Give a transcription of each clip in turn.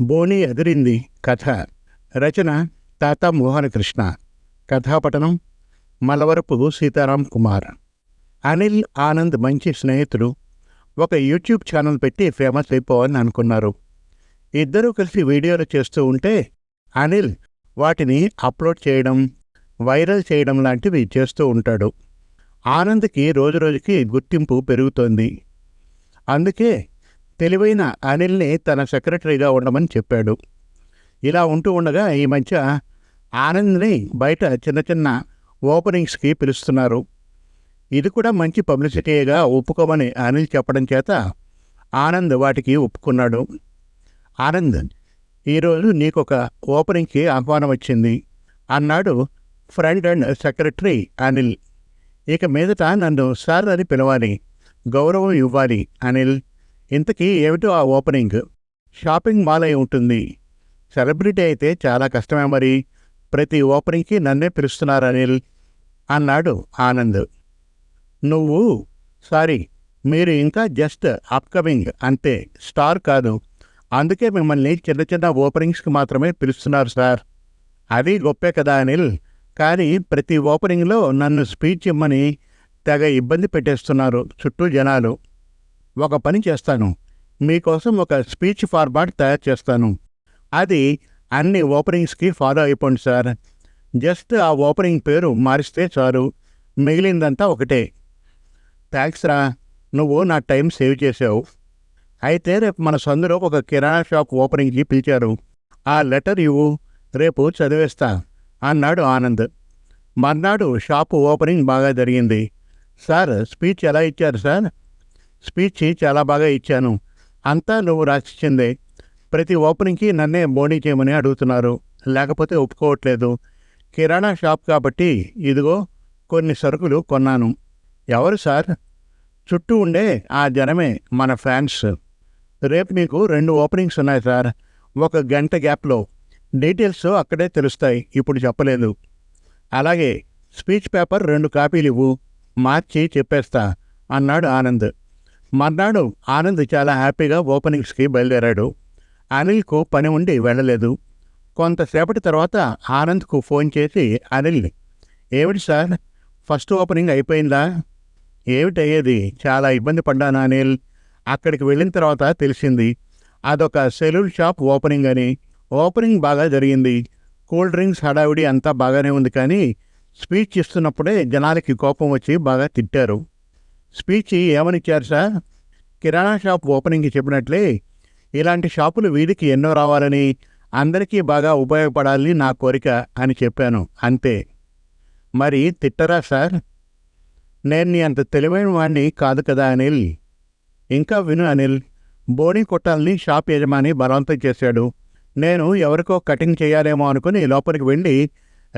బోని ఎదిరింది కథ. రచన తాత మోహనకృష్ణ. కథాపటనం మలవరపు సీతారాం కుమార్. అనిల్ ఆనంద్ మంచి స్నేహితుడు. ఒక యూట్యూబ్ ఛానల్ పెట్టి ఫేమస్ అయిపోవాలని అనుకున్నారు. ఇద్దరూ కలిసి వీడియోలు చేస్తూ ఉంటే అనిల్ వాటిని అప్లోడ్ చేయడం వైరల్ చేయడం లాంటివి చేస్తూ ఉంటాడు. ఆనంద్కి రోజురోజుకి గుర్తింపు పెరుగుతోంది. అందుకే తెలివైన అనిల్ని తన సెక్రటరీగా ఉండమని చెప్పాడు. ఇలా ఉంటూ ఉండగా ఈ మధ్య ఆనంద్ని బయట చిన్న చిన్న ఓపెనింగ్స్కి పిలుస్తున్నారు. ఇది కూడా మంచి పబ్లిసిటీగా ఒప్పుకోమని అనిల్ చెప్పడం చేత ఆనంద్ వాటికి ఒప్పుకున్నాడు. ఆనంద్ ఈరోజు నీకు ఒక ఓపెనింగ్కి ఆహ్వానం వచ్చింది అన్నాడు ఫ్రెండ్ అండ్ సెక్రటరీ అనిల్. ఇక మీదట నన్ను సార్ అని పిలవాలి గౌరవం ఇవ్వాలి అనిల్ ఇంతకీ ఏమిటో ఆ ఓపెనింగ్? షాపింగ్ మాల్ అయి ఉంటుంది. సెలబ్రిటీ అయితే చాలా కష్టమే మరి. ప్రతి ఓపెనింగ్కి నన్నే పిలుస్తున్నారు అనిల్? అన్నాడు ఆనంద్. నువ్వు? సారీ మీరు ఇంకా జస్ట్ అప్కమింగ్ అంతే స్టార్ కాదు. అందుకే మిమ్మల్ని చిన్న చిన్న ఓపెనింగ్స్కి మాత్రమే పిలుస్తున్నారు సార్. అది గొప్పే కదా అనిల్. కానీ ప్రతి ఓపెనింగ్లో నన్ను స్పీచ్ ఇమ్మని తెగ ఇబ్బంది పెట్టేస్తున్నారు చుట్టూ జనాలు. ఒక పని చేస్తాను. మీకోసం ఒక స్పీచ్ ఫార్మాట్ తయారు చేస్తాను. అది అన్ని ఓపెనింగ్స్కి ఫాలో అయిపోండి సార్. జస్ట్ ఆ ఓపెనింగ్ పేరు మారిస్తే చాలు. మిగిలిందంతా ఒకటే. థ్యాంక్స్ రా. నువ్వు నా టైం సేవ్ చేసావు అయితే రేపు మన సందులో ఒక కిరాణా షాప్ ఓపెనింగ్కి పిలిచారు. ఆ లెటర్ ఇవ్వు. రేపు చదివేస్తా అన్నాడు ఆనంద్. మర్నాడు షాపు ఓపెనింగ్ బాగా జరిగింది. సార్ స్పీచ్ ఎలా ఇచ్చారు సార్? స్పీచ్ చాలా బాగా ఇచ్చాను. అంతా నువ్వు రాసిచ్చిందే. ప్రతి ఓపెనింగ్కి నన్నే బోనీ చేయమని అడుగుతున్నారు. లేకపోతే ఒప్పుకోవట్లేదు. కిరాణా షాప్ కాబట్టి ఇదిగో కొన్ని సరుకులు కొన్నాను. ఎవరు సార్? చుట్టూ ఉండే ఆ జనమే మన ఫ్యాన్స్. రేపు మీకు రెండు ఓపెనింగ్స్ ఉన్నాయి సార్. ఒక గంట గ్యాప్లో. డీటెయిల్స్ అక్కడే తెలుస్తాయి. ఇప్పుడు చెప్పలేదు. అలాగే స్పీచ్ పేపర్ రెండు కాపీలు ఇవ్వు. మార్చి చెప్పేస్తా అన్నాడు ఆనంద్. మర్నాడు ఆనంద్ చాలా హ్యాపీగా ఓపెనింగ్స్కి బయలుదేరాడు. అనిల్కు పని ఉండి వెళ్ళలేదు. కొంతసేపటి తర్వాత ఆనంద్కు ఫోన్ చేసి అనిల్ ఏమిటి సార్? ఫస్ట్ ఓపెనింగ్ అయిపోయిందా? ఏమిటయ్యేది చాలా ఇబ్బంది పడ్డాను అనిల్. అక్కడికి వెళ్ళిన తర్వాత తెలిసింది అదొక సెలూన్ షాప్ ఓపెనింగ్ అని. ఓపెనింగ్ బాగా జరిగింది. కూల్ డ్రింక్స్ హడావిడి అంతా బాగానే ఉంది కానీ స్పీచ్ ఇస్తున్నప్పుడే జనాలకి కోపం వచ్చి బాగా తిట్టారు. స్పీచ్ ఏమనిచ్చారు సార్? కిరాణా షాప్ ఓపెనింగ్కి చెప్పినట్లే ఇలాంటి షాపులు వీధికి ఎన్నో రావాలని అందరికీ బాగా ఉపయోగపడాలని నా కోరిక అని చెప్పాను అంతే. మరి తిట్టరా సార్? నేను నీ అంత తెలివైన వాడిని కాదు కదా అనిల్. ఇంకా విను అనిల్. బోని కొట్టాలని షాప్ యజమాని బలవంతం చేశాడు. నేను ఎవరికో కటింగ్ చేయాలేమో అనుకుని లోపలికి వెళ్ళి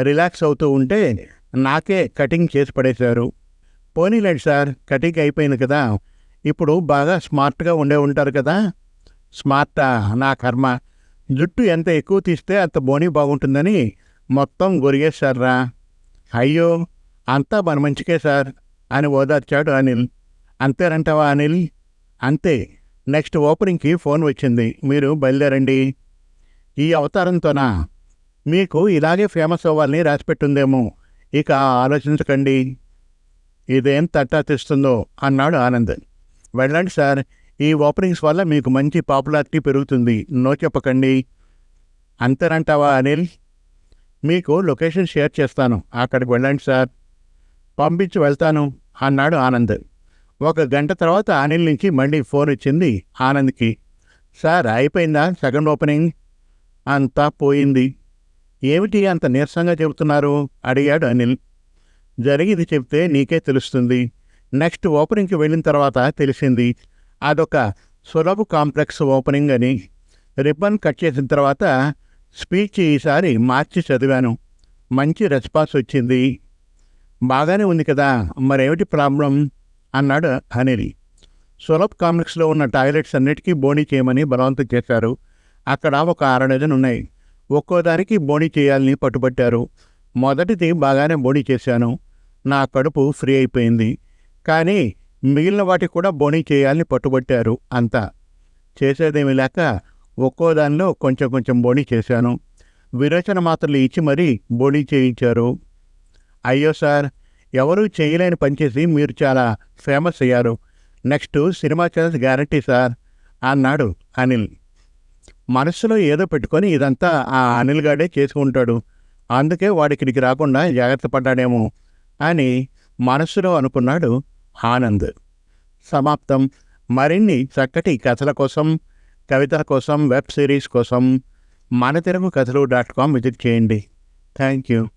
రిలాక్స్ అవుతూ ఉంటే నాకే కటింగ్ చేసి పడేశారు. పోనీలేండి సార్ కటింగ్ అయిపోయింది కదా. ఇప్పుడు బాగా స్మార్ట్గా ఉండే ఉంటారు కదా. స్మార్టా నా కర్మ. జుట్టు ఎంత ఎక్కువ తీస్తే అంత బోని బాగుంటుందని మొత్తం గొరిగేశారా అయ్యో అంతా మన మంచికే సార్ అని ఓదార్చాడు అనిల్. అంతేనంటావా అనిల్? అంతే. నెక్స్ట్ ఓపెనింగ్కి ఫోన్ వచ్చింది. మీరు బయలుదేరండి. ఈ అవతారంతోనా? మీకు ఇలాగే ఫేమస్ అవ్వాలని రాసిపెట్టుందేమో ఇక ఆలోచించకండి. ఇదేం తట్టా తెస్తుందో అన్నాడు ఆనంద్. వెళ్ళండి సార్ ఈ ఓపెనింగ్స్ వల్ల మీకు మంచి పాపులారిటీ పెరుగుతుంది. నో చెప్పకండి. అంతేనంటావా అనిల్? మీకు లొకేషన్ షేర్ చేస్తాను. అక్కడికి వెళ్ళండి సార్. పంపించి వెళ్తాను అన్నాడు ఆనంద్. ఒక గంట తర్వాత అనిల్ నుంచి మళ్ళీ ఫోన్ ఇచ్చింది ఆనంద్కి. సార్ అయిపోయిందా సెకండ్ ఓపెనింగ్? అంతా పోయింది. ఏమిటి అంత నీరసంగా చెబుతున్నారు? అడిగాడు అనిల్. జరిగింది చెప్తే నీకే తెలుస్తుంది. నెక్స్ట్ ఓపెనింగ్కి వెళ్ళిన తర్వాత తెలిసింది. అదొక సులభ కాంప్లెక్స్ ఓపెనింగ్ అని. రిబ్బన్ కట్ చేసిన తర్వాత స్పీచ్ ఈసారి మార్చి చదివాను. మంచి రెస్పాన్స్ వచ్చింది. బాగానే ఉంది కదా మరేమిటి ప్రాబ్లం? అన్నాడు అనిల్ సులభ్ కాంప్లెక్స్లో ఉన్న టాయిలెట్స్ అన్నిటికీ బోనీ చేయమని బలవంతం చేశారు. అక్కడ ఒక అర ఉన్నాయి. ఒక్కో దానికి బోనీ చేయాలని పట్టుబట్టారు. మొదటిది బాగానే బోనీ చేశాను. నా కడుపు ఫ్రీ అయిపోయింది. కానీ మిగిలిన వాటికి కూడా బోనీ చేయాలని పట్టుబట్టారు అంతా. చేసేదేమీ లేక ఒక్కో దానిలో కొంచెం కొంచెం బోణి చేశాను. విరోచన మాత్రలు ఇచ్చి మరీ బోణి చేయించారు. అయ్యో సార్ ఎవరూ చేయలేని పనిచేసి మీరు చాలా ఫేమస్ అయ్యారు. Next cinema chance guarantee sir అన్నాడు అనిల్. మనస్సులో ఏదో పెట్టుకొని ఇదంతా ఆ అనిల్ గాడే చేసి ఉంటాడు అందుకే వాడికి ఇక్కడికి రాకుండా జాగ్రత్త పడ్డాడేమో. అని మనసులో అనుకున్నాడు ఆనంద్. సమాప్తం. మరిన్ని చక్కటి కథల కోసం కవితల కోసం వెబ్ సిరీస్ కోసం మన తెలుగు కథలు డాట్ కామ్ విజిట్ చేయండి. Thank you.